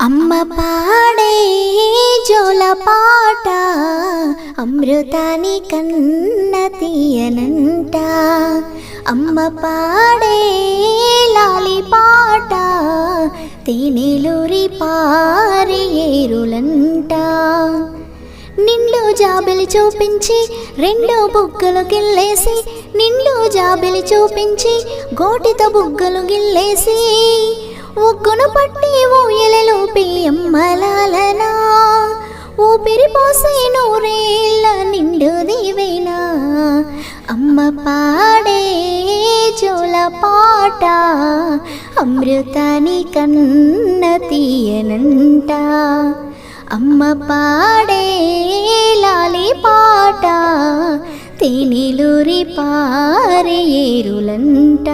అమ్మ పాడే జోల పాట అమృతాని కన్న తీయనంట. అమ్మ పాడే లాలి పాట తేనెలూరి పారి ఏరులంట. నిండు జాబిలి చూపించి రెండు బుగ్గలు గిల్లేసి నిండు జాబిలి చూపించి గోటితో బుగ్గలు గిల్లేసి ఒగ్గును పట్టి ఊయలలోపి అమ్మలాలనా ఊపిరి పోసే నూరేళ్ళ నిండు దీవెనా? అమ్మ పాడే జోల పాట అమృతాని కన్న తీయనంట. అమ్మ పాడే లాలి పాట తేనెలూరి పారే ఏరులంట.